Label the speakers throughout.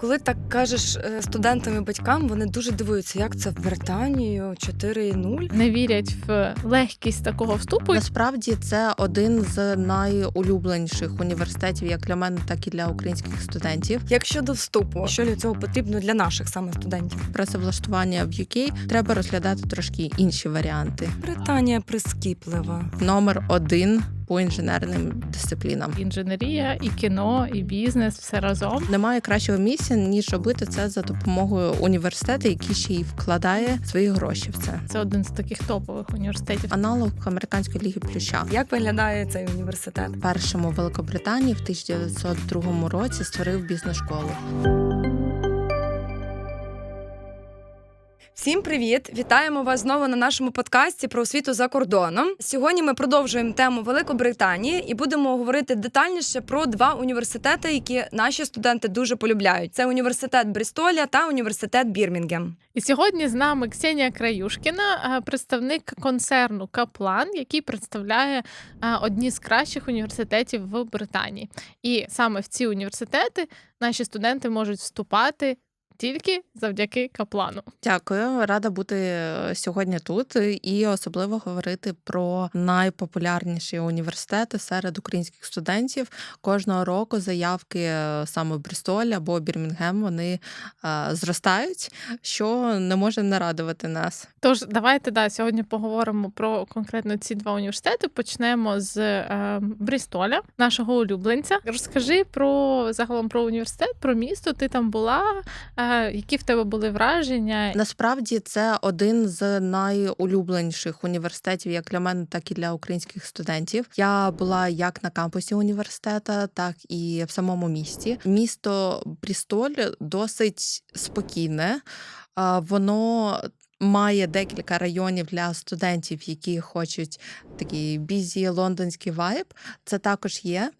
Speaker 1: Коли так кажеш е, студентам і батькам, вони дуже дивуються, як це в Британію 4.0.
Speaker 2: не вірять в легкість такого вступу.
Speaker 3: Насправді це один з найулюбленіших університетів, як для мене, так і для українських студентів.
Speaker 1: Як щодо вступу, що для цього потрібно для наших саме студентів?
Speaker 3: Працевлаштування в UK треба розглядати трошки інші варіанти.
Speaker 1: Британія прискіплива.
Speaker 3: Номер один по інженерним дисциплінам.
Speaker 2: Інженерія, і кіно, і бізнес все разом.
Speaker 3: Немає кращого місця ніж робити це за допомогою університету, який ще й вкладає свої гроші в це.
Speaker 2: Це один з таких топових університетів.
Speaker 3: Аналог американської ліги плюща.
Speaker 1: Як виглядає цей університет?
Speaker 3: Першому в Великобританії в 1902 році створив бізнес-школу.
Speaker 1: Всім привіт! Вітаємо вас знову на нашому подкасті про освіту за кордоном. Сьогодні ми продовжуємо тему Великобританії і будемо говорити детальніше про два університети, які наші студенти дуже полюбляють. Це університет Брістоля та університет Бірмінгем.
Speaker 2: І сьогодні з нами Ксенія Краюшкіна, е, представник концерну Каплан, який представляє е, одні з кращих університетів в Британії. І саме в ці університети наші студенти можуть вступати тільки завдяки Каплану.
Speaker 3: Дякую, рада бути е, сьогодні тут і особливо говорити про найпопулярніші університети серед українських студентів. Кожного року заявки е, саме Брістоль або Бірмінгем вони е, зростають, що не може не радувати нас.
Speaker 2: Тож давайте да, сьогодні поговоримо про конкретно ці два університети. Почнемо з е, Брістоля, нашого улюбленця. Розкажи про загалом про університет, про місто. Ти там була. Е, які в тебе були враження?
Speaker 3: Насправді це один з найулюбленіших університетів, як для мене, так і для українських студентів. Я була як на кампусі університету, так і в самому місті. Місто Брістоль досить спокійне. Воно має декілька районів для студентів, які хочуть такий бізі лондонський вайб. Це також є.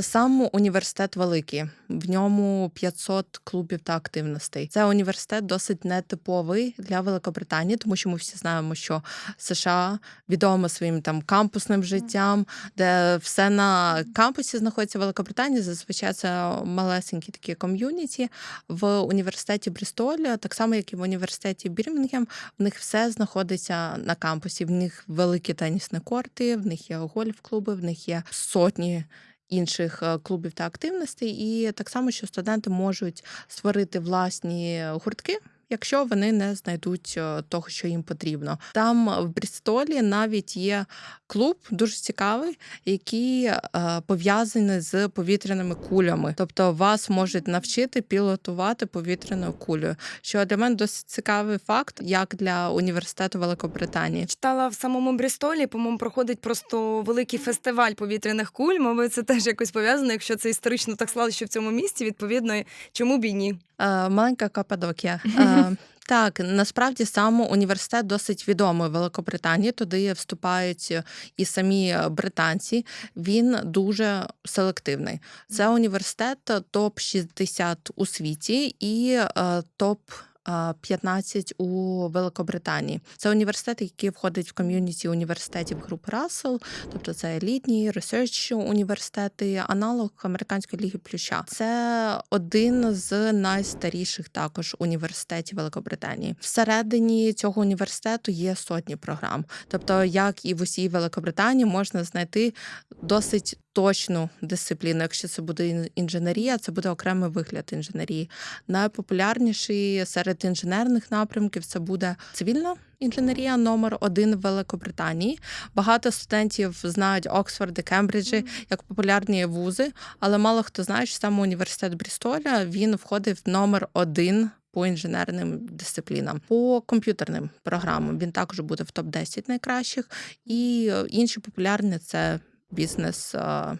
Speaker 3: Сам університет великий. В ньому 500 клубів та активностей. Це університет досить нетиповий для Великобританії, тому що ми всі знаємо, що США відомо своїм там кампусним життям, де все на кампусі знаходиться в Великобританії. Зазвичай це малесенькі такі ком'юніті. В університеті Брістоля, так само як і в університеті Бірмінгем, в них все знаходиться на кампусі. В них великі тенісні корти, в них є гольф-клуби, в них є сотні інших е, клубів та активностей. І так само, що студенти можуть створити власні гуртки. Якщо вони не знайдуть е, того, що їм потрібно, там в Брістолі навіть є клуб дуже цікавий, який е, пов'язаний з повітряними кулями. Тобто вас можуть навчити пілотувати повітряною кулею. Що для мене досить цікавий факт, як для університету Великобританії.
Speaker 1: Читала в самому Брістолі, по-моєму, проходить просто великий фестиваль повітряних куль. Мабуть, це теж якось пов'язано. Якщо це історично так склалося, що в цьому місті, відповідно, чому б і ні?
Speaker 3: Е, Маленька Каппадокія. Е, Так, насправді сам університет досить відомий в Великобританії. Туди вступають і самі британці. Він дуже селективний. Це університет топ 60 у світі і е, топ. Е, 15 у Великобританії. Це університет, який входить в ком'юніті університетів групи Рассел, тобто це елітні ресерч університети, аналог американської ліги плюща. Це один з найстаріших також університетів Великобританії. Всередині цього університету є сотні програм. Тобто, як і в усій Великобританії, можна знайти досить точну дисципліну. Якщо це буде інженерія, це буде окремий вигляд інженерії. Найпопулярніший серед інженерних напрямків це буде цивільна. Інженерія номер один в Великобританії. Багато студентів знають Оксфорди, Кембриджі як популярні вузи, але мало хто знає, що саме університет Брістоля він входить в номер один. По інженерним дисциплінам, по комп'ютерним програмам він також буде в топ 10 найкращих, і е, інші популярні це бізнес е.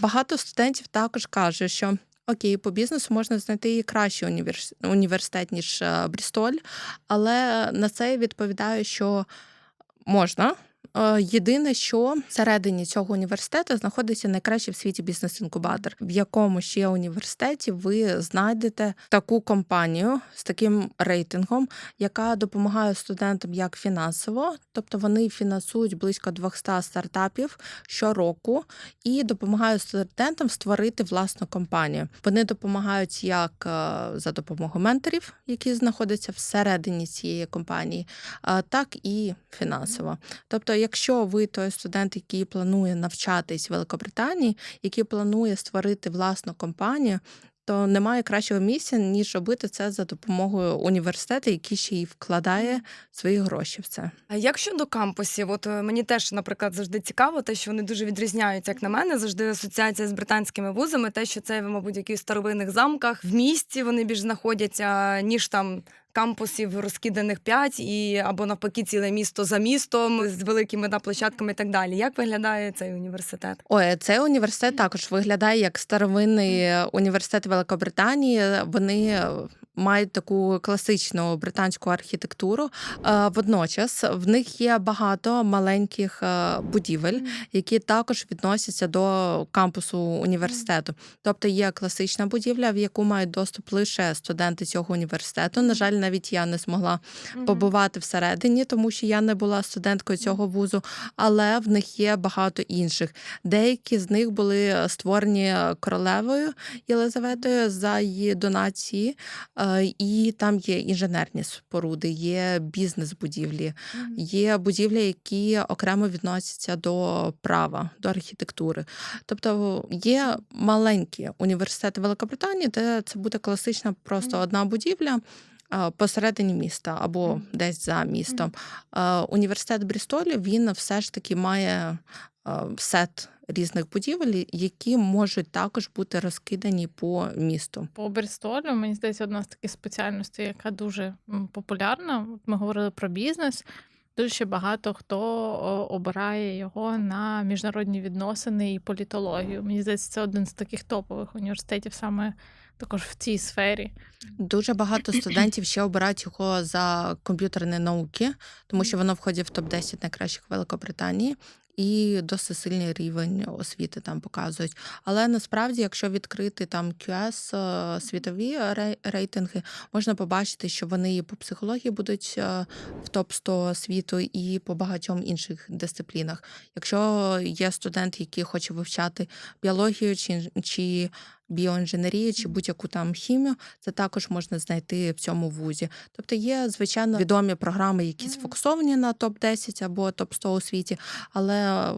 Speaker 3: Багато студентів також каже, що окей, по бізнесу можна знайти і кращий універс... університет, ніж е, Брістоль, але на це я відповідаю, що можна. Е, Єдине, що всередині цього університету знаходиться найкращий в світі бізнес-інкубатор, в якому ще університеті ви знайдете таку компанію з таким рейтингом, яка допомагає студентам як фінансово, тобто вони фінансують близько 200 стартапів щороку і допомагають студентам створити власну компанію. Вони допомагають як е, за допомогою менторів, які знаходяться всередині цієї компанії, так і фінансово. Тобто, якщо ви той студент, який планує навчатись в Великобританії, який планує створити власну компанію. То немає кращого місця, ніж робити це за допомогою університету, який ще й вкладає свої гроші в це.
Speaker 1: А як щодо кампусів? От е, мені теж, наприклад, завжди цікаво, те, що вони дуже відрізняються, як на мене, завжди асоціація з британськими вузами, те, що це, мабуть, в старовинних замках в місті вони більш знаходяться, ніж там. Кампусів розкиданих п'ять і або навпаки ціле місто за містом з великими да, площадками і так далі. Як виглядає цей університет?
Speaker 3: Ой, цей університет також виглядає як старовинний університет Великобританії. Вони мають таку класичну британську архітектуру. Е, Водночас в них є багато маленьких е, будівель, які також відносяться до кампусу університету. Тобто є класична будівля, в яку мають доступ лише студенти цього університету. На жаль, навіть я не змогла побувати всередині, тому що я не була студенткою цього вузу, але в них є багато інших. Деякі з них були створені королевою Єлизаветою за її донації, е, і там є інженерні споруди, є бізнес-будівлі, є будівлі, які окремо відносяться до права, до архітектури. Тобто є маленькі університети Великобританії, де це буде класична просто одна будівля. Посередині міста або десь за містом. Університет Брістолі він все ж таки має сет різних будівель, які можуть також бути розкидані по місту.
Speaker 2: По Брістолю, мені здається, одна з таких спеціальностей, яка дуже популярна. Ми говорили про бізнес. Дуже багато хто обирає його на міжнародні відносини і політологію. Мені здається, це один з таких топових університетів саме також в цій сфері.
Speaker 3: Дуже багато студентів ще обирають його за комп'ютерні науки, тому що воно входить в топ 10 найкращих Великобританії. І досить сильний рівень освіти там показують. Але насправді, якщо відкрити там QS, е, світові рей- рейтинги, можна побачити, що вони і по психології будуть е, в топ 100 світу, і по багатьом інших дисциплінах. Якщо є студент, який хоче вивчати біологію чи, чи біоінженерію, чи будь-яку там хімію, це також можна знайти в цьому вузі. Тобто є звичайно відомі програми, які сфокусовані на топ 10 або топ 100 у світі, але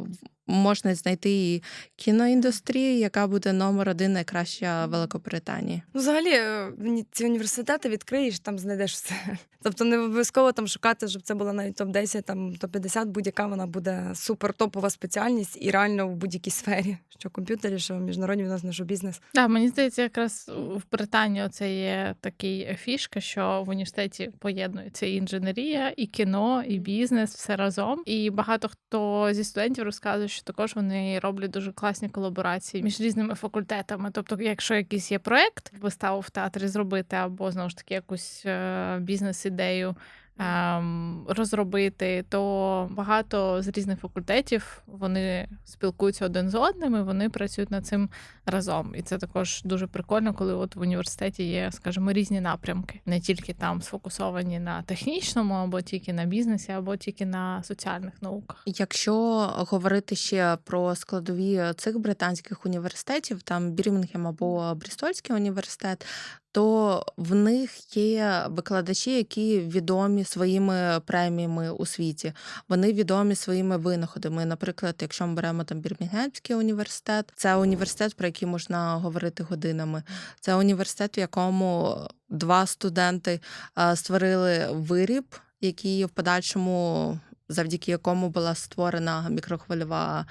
Speaker 3: можна знайти і кіноіндустрію, яка буде номер один найкраща в Великобританії.
Speaker 1: Ну, взагалі, е, ці університети відкриєш, там знайдеш все. Тобто не обов'язково там шукати, щоб це була навіть топ-10, там топ-50, будь-яка вона буде супер топова спеціальність і реально в будь-якій сфері, що комп'ютері, що в міжнародні відносини, що бізнес.
Speaker 2: Да, мені здається, якраз в Британії це є такий фішка, що в університеті поєднується і інженерія, і кіно, і бізнес, все разом. І багато хто зі студентів розказує, що також вони роблять дуже класні колаборації між різними факультетами. Тобто, якщо якийсь є проект, виставу в театрі зробити, або знову ж таки якусь е, бізнес-ідею. Ем, Розробити, то багато з різних факультетів вони спілкуються один з одним, і вони працюють над цим разом. І це також дуже прикольно, коли от в університеті є, скажімо, різні напрямки, не тільки там сфокусовані на технічному, або тільки на бізнесі, або тільки на соціальних науках.
Speaker 3: Якщо говорити ще про складові цих британських університетів, там Бірмінгем або Брістольський університет, то в них є викладачі, які відомі своїми преміями у світі. Вони відомі своїми винаходами. Наприклад, якщо ми беремо там Бірмінгемський університет, це університет, про який можна говорити годинами. Це університет, в якому два студенти е, створили виріб, який в подальшому завдяки якому була створена мікрохвильова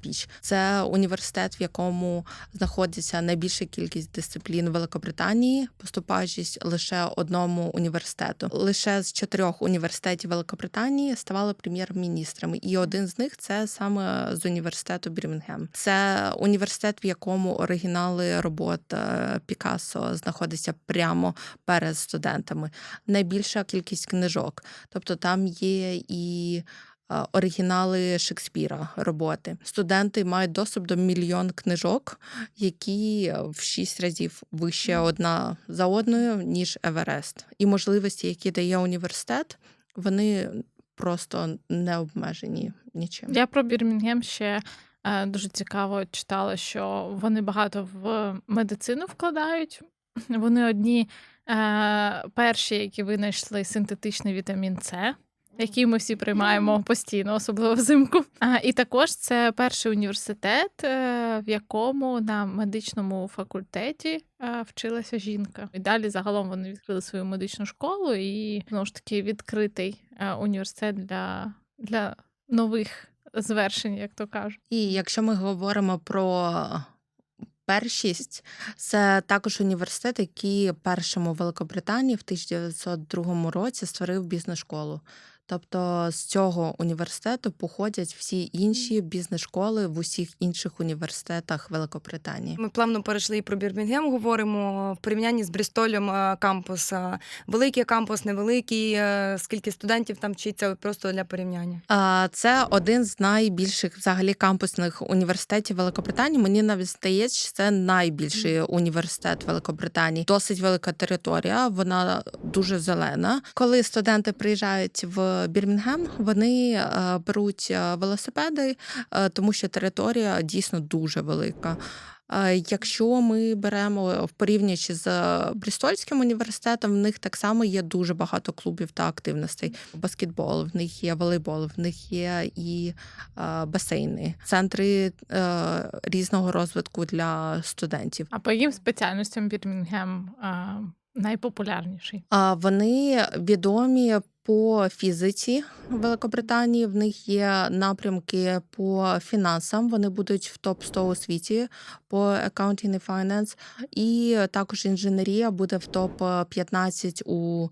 Speaker 3: піч. Це університет, в якому знаходиться найбільша кількість дисциплін Великобританії, поступаючись лише одному університету. Лише з чотирьох університетів Великобританії ставали прем'єр-міністрами, і один з них це саме з університету Бірмінгем. Це університет, в якому оригінали робот е, Пікассо знаходяться прямо перед студентами. Найбільша кількість книжок. Тобто там є і е, оригінали Шекспіра роботи. Студенти мають доступ до мільйон книжок, які в шість разів вище одна за одною, ніж Еверест. І можливості, які дає університет, вони просто не обмежені нічим.
Speaker 2: Я про Бірмінгем ще е, дуже цікаво читала, що вони багато в медицину вкладають. Вони одні е, перші, які винайшли синтетичний вітамін С. Який ми всі приймаємо постійно, особливо взимку. А, і також це перший університет, е, в якому на медичному факультеті е, вчилася жінка. І далі загалом вони відкрили свою медичну школу і знову ж таки відкритий е, університет для, для нових звершень, як то кажуть.
Speaker 3: І якщо ми говоримо про першість, це також університет, який першим у Великобританії в 1902 році створив бізнес-школу. Тобто з цього університету походять всі інші бізнес-школи в усіх інших університетах Великобританії.
Speaker 1: Ми плавно перейшли і про Бірмінгем. Говоримо в порівнянні з Брістолем е, кампус. е, Великий кампус, невеликий. е, Скільки студентів там вчиться, просто для порівняння.
Speaker 3: Це один з найбільших взагалі кампусних університетів Великобританії. Мені навіть здається, що це найбільший університет Великобританії. Досить велика територія, вона дуже зелена. Коли студенти приїжджають в Бірмінгем, вони е, беруть е, велосипеди, е, тому що територія дійсно дуже велика. Якщо ми беремо в порівнюючи з Брістольським університетом, в них так само є дуже багато клубів та активностей. Баскетбол, в них є волейбол, в них є і басейни, центри різного розвитку для студентів.
Speaker 2: А по яким спеціальностям Бірмінгем найпопулярніший?
Speaker 3: А вони відомі по фізиці Великобританії. В них є напрямки по фінансам. Вони будуть в топ 100 у світі по accounting і finance. І також інженерія буде в топ 15 у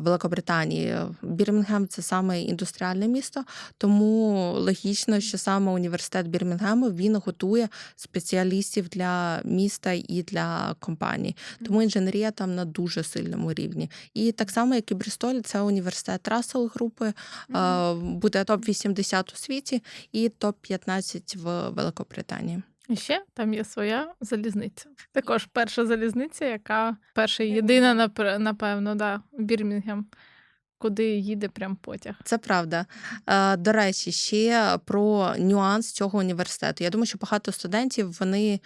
Speaker 3: Великобританії. Бірмінгем це саме індустріальне місто, тому логічно, що саме університет Бірмінгему він готує спеціалістів для міста і для компаній. Тому інженерія там на дуже сильному рівні. І так само, як і Брістоль, це університет Рассел групи, е, буде топ 80 у світі і топ 15 в Великобританії.
Speaker 2: І ще там є своя залізниця. Також перша залізниця, яка перша і єдина, напевно, да, Бірмінгем, куди їде прям потяг.
Speaker 3: Це правда. До речі, ще про нюанс цього університету. Я думаю, що багато студентів вони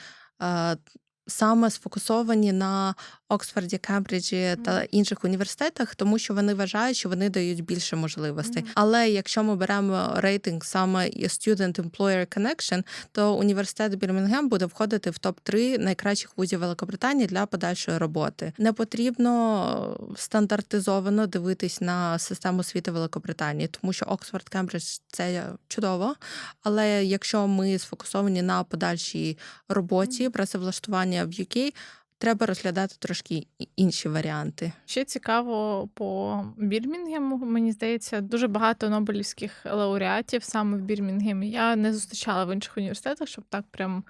Speaker 3: саме сфокусовані на Оксфорді, Кембриджі та інших університетах, тому що вони вважають, що вони дають більше можливостей. Але якщо ми беремо рейтинг саме Student Employer Connection, то університет Бірмінгем буде входити в топ 3 найкращих вузів Великобританії для подальшої роботи. Не потрібно стандартизовано дивитись на систему освіти Великобританії, тому що Оксфорд, Кембридж це чудово. Але якщо ми сфокусовані на подальшій роботі, працевлаштування в UK, треба розглядати трошки інші варіанти.
Speaker 2: Ще цікаво по Бірмінгему. Мені здається, дуже багато нобелівських лауреатів саме в Бірмінгемі. Я не зустрічала в інших університетах, щоб так прям.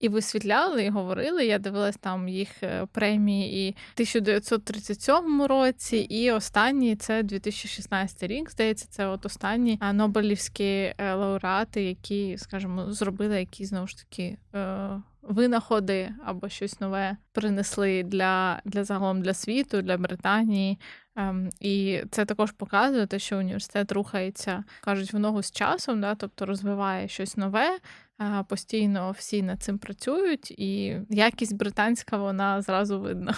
Speaker 2: І висвітляли, і говорили. Я дивилась там їх е, премії і в 1937 році, і останні це 2016 рік. Здається, це от останні нобелівські е, лауреати, які, скажімо, зробили якісь знову ж таки е, винаходи або щось нове принесли для, для загалом для світу, для Британії. Ем, і це також показує те, що університет рухається, кажуть, в ногу з часом, да, тобто розвиває щось нове. е, Постійно всі над цим працюють, і якість британська вона зразу видна.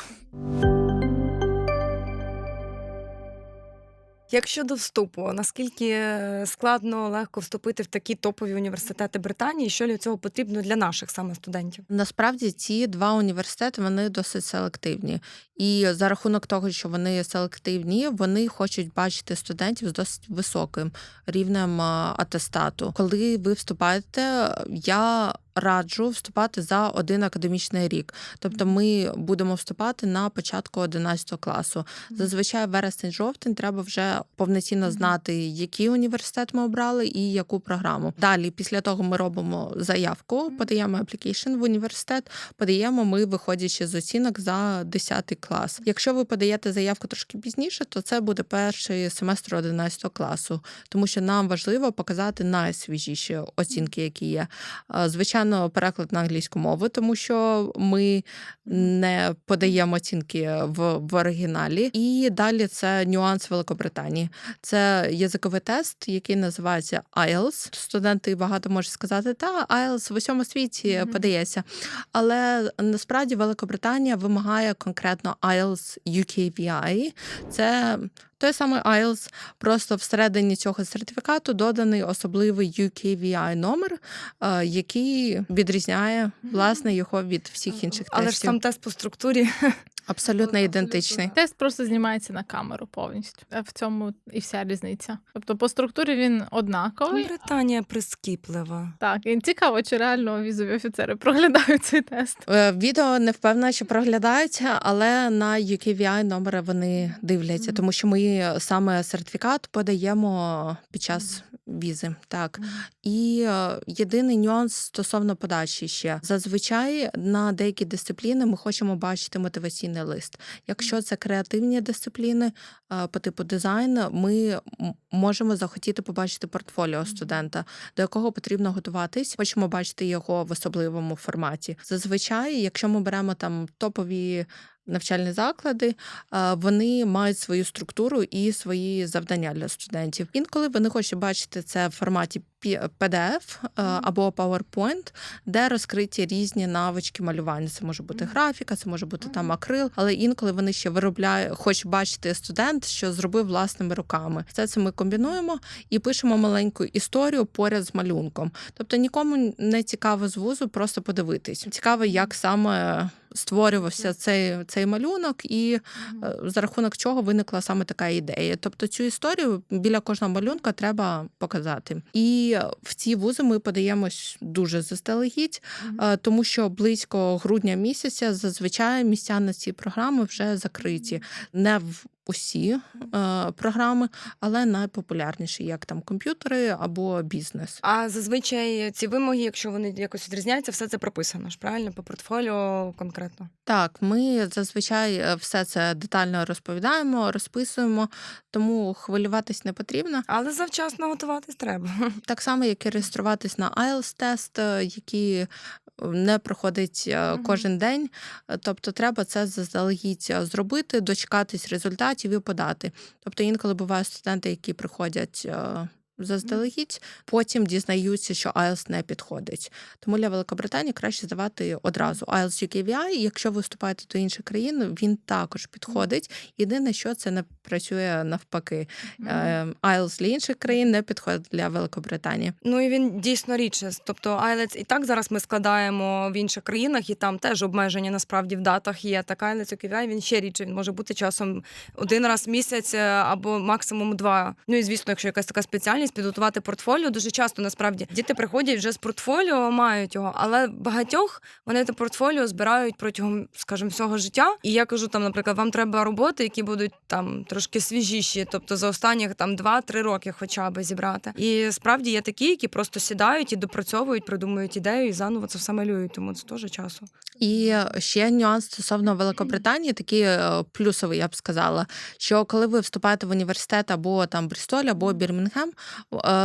Speaker 1: Як щодо вступу, наскільки е, складно легко вступити в такі топові університети Британії? Що для цього потрібно для наших саме студентів?
Speaker 3: Насправді ці два університети вони досить селективні, і за рахунок того, що вони селективні, вони хочуть бачити студентів з досить високим рівнем атестату. Коли ви вступаєте, я раджу вступати за один академічний рік. Тобто ми будемо вступати на початку 11 класу. Зазвичай вересень-жовтень треба вже повноцінно знати, який університет ми обрали і яку програму. Далі, після того, ми робимо заявку, подаємо application в університет. Подаємо ми, виходячи з оцінок за 10 клас. Якщо ви подаєте заявку трошки пізніше, то це буде перший семестр 11 класу, тому що нам важливо показати найсвіжіші оцінки, які є. Е, Звичайно, переклад на англійську мову, тому що ми не подаємо оцінки в, в оригіналі. І далі це нюанс Великобританії. Це язиковий тест, який називається IELTS. Студенти багато можуть сказати, та IELTS в усьому світі
Speaker 1: Мгм.
Speaker 3: подається. Але насправді Великобританія вимагає конкретно IELTS UKVI. Це той самий IELTS, просто всередині цього сертифікату доданий особливий UKVI номер, е, який відрізняє власне його від всіх інших
Speaker 1: Але ж сам тест по структурі
Speaker 3: Абсолютно ідентичний.
Speaker 2: Тест просто знімається на камеру повністю. Е, В цьому і вся різниця. Тобто по структурі він однаковий.
Speaker 1: Британія прискіплива.
Speaker 2: Так, і цікаво, чи реально візові офіцери проглядають цей тест.
Speaker 3: Е, Відео не впевнена, чи проглядається, але на UKVI номери вони дивляться, тому що ми саме сертифікат подаємо під час візи. Так і е, єдиний нюанс стосовно подачі ще зазвичай на деякі дисципліни ми хочемо бачити мотиваційний лист. Якщо це креативні дисципліни по типу дизайн, ми можемо захотіти побачити портфоліо студента, до якого потрібно готуватись. Хочемо бачити його в особливому форматі. Зазвичай, якщо ми беремо там топові. Навчальні заклади вони мають свою структуру і свої завдання для студентів. Інколи вони хочуть бачити це в форматі PDF або PowerPoint, де розкриті різні навички малювання. Це може бути графіка, це може бути там акрил, але інколи вони ще виробляють, хочуть бачити студент, що зробив власними руками. Все це ми комбінуємо і пишемо маленьку історію поряд з малюнком. Тобто нікому не цікаво з вузу просто подивитись. Цікаво, як саме створювався цей, цей малюнок, і е, за рахунок чого виникла саме така ідея. Тобто цю історію біля кожного малюнка треба показати. І в ці вузи ми подаємось дуже заздалегідь, е, тому що близько грудня місяця зазвичай місця на ці програми вже закриті. Не в усі е, програми, але найпопулярніші, як там комп'ютери або бізнес.
Speaker 1: А зазвичай ці вимоги, якщо вони якось відрізняються, все це прописано ж правильно по портфоліо конкретно.
Speaker 3: Так, ми зазвичай е, все це детально розповідаємо, розписуємо, тому хвилюватись не потрібно.
Speaker 1: Але завчасно готуватись треба.
Speaker 3: Так само, як і реєструватись на IELTS-тест, е, який е, не проходить е, кожен день. Е, Тобто треба це заздалегідь е, зробити, дочекатись результатів і подати. Тобто інколи бувають студенти, які приходять. Заздалегідь, потім дізнаються, що IELTS не підходить. Тому для Великобританії краще здавати одразу IELTS UKVI. Якщо ви вступаєте до інших країн, він також підходить. Єдине, що це не працює навпаки. Е, IELTS для інших країн не підходить для Великобританії.
Speaker 1: Ну і він дійсно рідше. Тобто IELTS і так зараз ми складаємо в інших країнах, і там теж обмеження насправді в датах є. Так IELTS UKVI, він ще рідше. Він може бути часом один раз в місяць е, або максимум два. Ну і звісно, якщо якась така спеціальність, підготувати портфоліо. Дуже часто насправді діти приходять вже з портфоліо, мають його, але багатьох вони те портфоліо збирають протягом, скажімо, всього життя. І я кажу, там, наприклад, вам треба роботи, які будуть там трошки свіжіші, тобто за останніх там 2-3 роки, хоча б зібрати. І справді є такі, які просто сідають і допрацьовують, придумують ідею і заново це все малюють. Тому це теж часу.
Speaker 3: І ще нюанс стосовно Великобританії, такий е, плюсовий, я б сказала, що коли ви вступаєте в університет або там Брістоль, або Бірмінгем,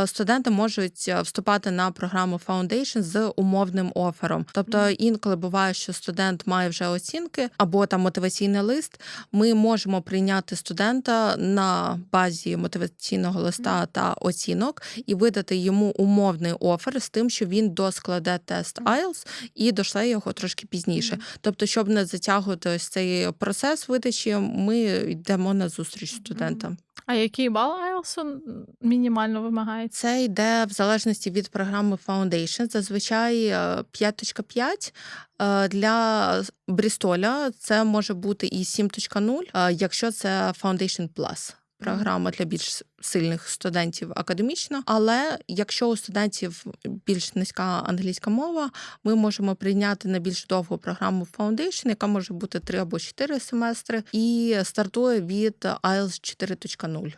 Speaker 3: студенти можуть е, вступати на програму Foundation з умовним офером. Тобто інколи буває, що студент має вже оцінки або там мотиваційний лист. Ми можемо прийняти студента на базі мотиваційного листа та оцінок і видати йому умовний офер з тим, що він доскладе тест IELTS і дошле його трошки пізніше. Тобто, щоб не затягувати ось цей процес видачі, ми йдемо на зустріч студентам.
Speaker 2: А який бал IELTS мінімально вимагається?
Speaker 3: Це йде в залежності від програми Foundation. Зазвичай е, 5.5. Е, Для Брістоля це може бути і 7.0, е, якщо це Foundation Plus. Програма для більш сильних студентів академічно. Але якщо у студентів більш низька англійська мова, ми можемо прийняти на більш довгу програму Foundation, яка може бути 3 або 4 семестри, і стартує від IELTS 4.0.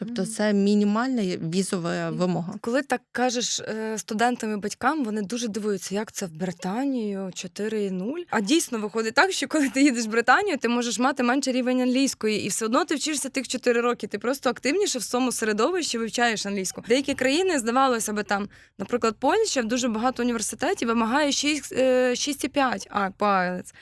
Speaker 3: Тобто це мінімальна візова вимога.
Speaker 1: Коли так кажеш е, студентам і батькам, вони дуже дивуються, як це в Британію 4.0. А дійсно виходить так, що коли ти їдеш в Британію, ти можеш мати менший рівень англійської, і все одно ти вчишся тих 4 роки. Ти просто активніше в своєму середовищі вивчаєш англійську. Деякі країни, здавалося би, там, наприклад, Польща в дуже багато університетів вимагає 6, е, 6,5 а, по IELTS.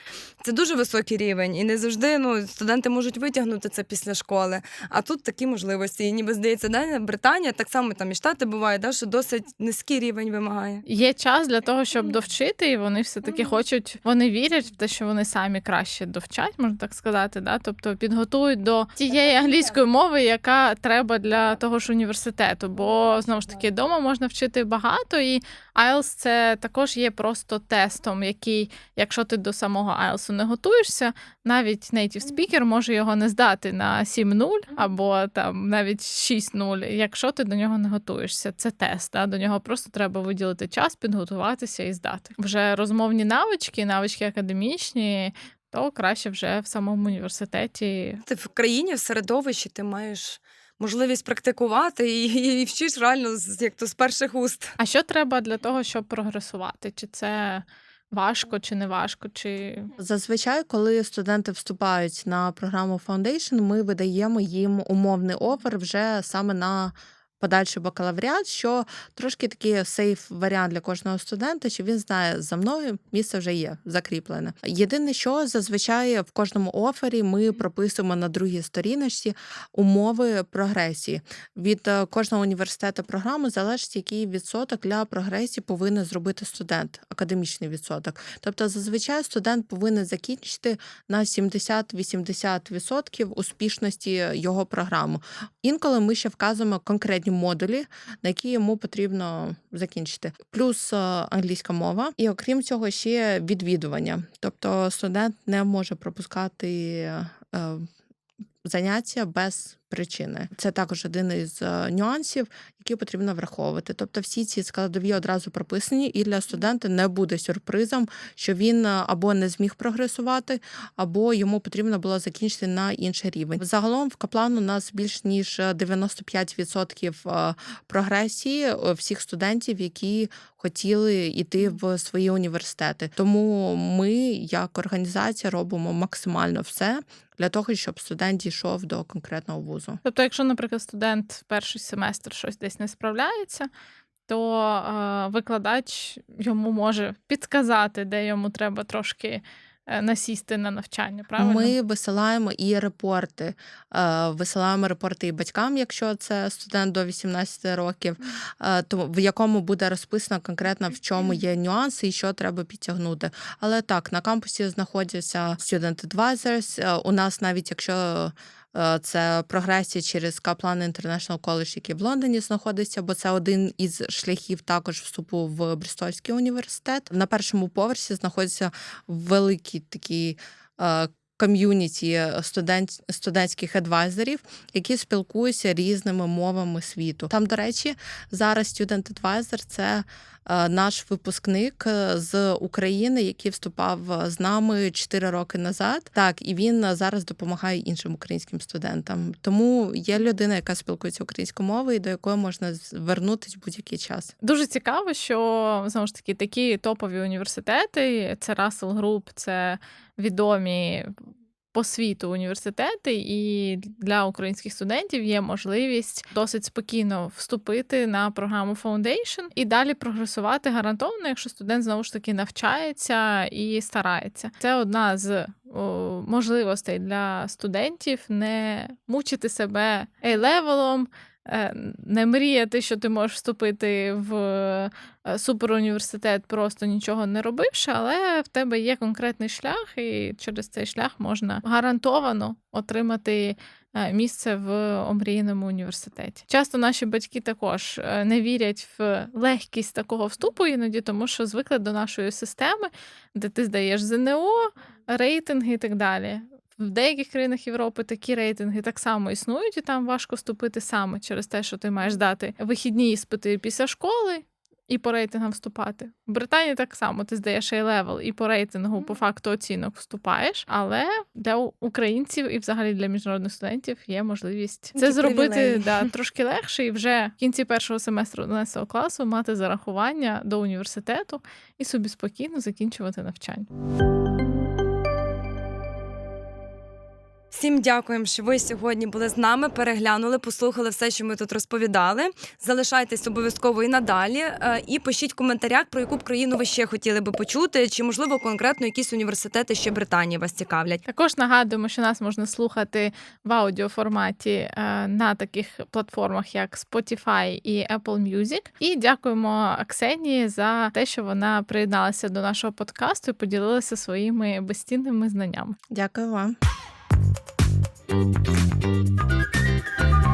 Speaker 1: Це дуже високий рівень, і не завжди ну, студенти можуть витягнути це після школи. А тут такі можливості. І ніби здається, да, Британія, так само там і Штати буває, да, що досить низький рівень вимагає.
Speaker 2: Є час для того, щоб довчити, і вони все-таки хочуть, вони вірять в те, що вони самі краще довчать, можна так сказати. Да? Тобто підготують до тієї англійської мови, яка треба для того ж університету. Бо знову ж таки вдома можна вчити багато, і IELTS це також є просто тестом, який, якщо ти до самого IELTS не готуєшся, навіть native speaker може його не здати на 7-0 або там навіть 6-0, якщо ти до нього не готуєшся. Це тест. Да? До нього просто треба виділити час, підготуватися і здати. Вже розмовні навички, навички академічні. То краще вже в самому університеті
Speaker 1: Ти в країні, в середовищі, ти маєш можливість практикувати і, і вчиш реально з- як то з перших уст.
Speaker 2: А що треба для того, щоб прогресувати? Чи це важко, чи не важко, чи
Speaker 3: Зазвичай, коли студенти вступають на програму Foundation, ми видаємо їм умовний офер вже саме на подальший бакалавріат, що трошки такий сейф варіант для кожного студента, що він знає за мною місце вже є закріплене. Єдине, що зазвичай в кожному офері ми прописуємо на другій сторіночці умови прогресії. Від е, кожного університету програми залежить, який відсоток для прогресії повинен зробити студент, академічний відсоток. Тобто, зазвичай студент повинен закінчити на 70-80% успішності його програму. Інколи ми ще вказуємо конкретні модулі, на які йому потрібно закінчити. Плюс е, англійська мова, і окрім цього, ще відвідування. Тобто студент не може пропускати. Заняття без причини це також один із е, нюансів, які потрібно враховувати. Тобто, всі ці складові одразу прописані, і для студента не буде сюрпризом, що він е, або не зміг прогресувати, або йому потрібно було закінчити на інший рівень. Загалом в Каплан у нас більш ніж 95% е, прогресії всіх студентів, які хотіли йти в свої університети. Тому ми, як організація, робимо максимально все для того, щоб студент дійшов до конкретного вузу.
Speaker 2: Тобто, якщо, наприклад, студент перший семестр щось десь не справляється, то е, викладач йому може підказати, де йому треба трошки насісти на навчання. Правильно?
Speaker 3: Ми висилаємо і репорти. Е, Висилаємо репорти і батькам, якщо це студент до 18 років, е, то в якому буде розписано конкретно в чому є нюанси і що треба підтягнути. Але так, на кампусі знаходяться student advisors. Е, У нас навіть якщо е, це прогресія через Kaplan International College, який в Лондоні знаходиться, бо це один із шляхів також вступу в Брістольський університет. На першому поверсі знаходиться великий такий. Е, Ком'юніті студент, студентських адвайзерів, які спілкуються різними мовами світу. Там, до речі, зараз Student Advisor – це е, наш випускник е, з України, який вступав е, з нами 4 роки назад. Так, і він е, зараз допомагає іншим українським студентам. Тому є людина, яка спілкується українською мовою, і до якої можна звернутися будь-який час.
Speaker 2: Дуже цікаво, що знову ж таки такі топові університети, це Russell Group, це відомі по світу університети, і для українських студентів є можливість досить спокійно вступити на програму Foundation і далі прогресувати гарантовано, якщо студент знову ж таки навчається і старається. Це одна з можливостей для студентів не мучити себе A-левелом, не мріяти, що ти можеш вступити в е, суперуніверситет, просто нічого не робивши, але в тебе є конкретний шлях, і через цей шлях можна гарантовано отримати е, місце в омріяному університеті. Часто наші батьки також е, не вірять в легкість такого вступу іноді, тому що звикли до нашої системи, де ти здаєш ЗНО, рейтинги і так далі. В деяких країнах Європи такі рейтинги так само існують, і там важко вступити саме через те, що ти маєш дати вихідні іспити після школи. І по рейтингам вступати. В Британії так само ти здаєш A-level і по рейтингу, по факту оцінок вступаєш. Але для українців і взагалі для міжнародних студентів є можливість це зробити да, трошки легше і вже в кінці першого семестру 11 класу мати зарахування до університету і собі спокійно закінчувати навчання.
Speaker 1: Всім дякуємо, що ви сьогодні були з нами. Переглянули, послухали все, що ми тут розповідали. Залишайтесь обов'язково і надалі. е, І пишіть в коментарях, про яку б країну ви ще хотіли би почути, чи можливо конкретно якісь університети ще Британії вас цікавлять.
Speaker 2: Також нагадуємо, що нас можна слухати в аудіоформаті е, на таких платформах, як Spotify і Apple Music. І дякуємо Ксенії за те, що вона приєдналася до нашого подкасту і поділилася своїми безцінними знаннями.
Speaker 3: Дякую вам. Thank you.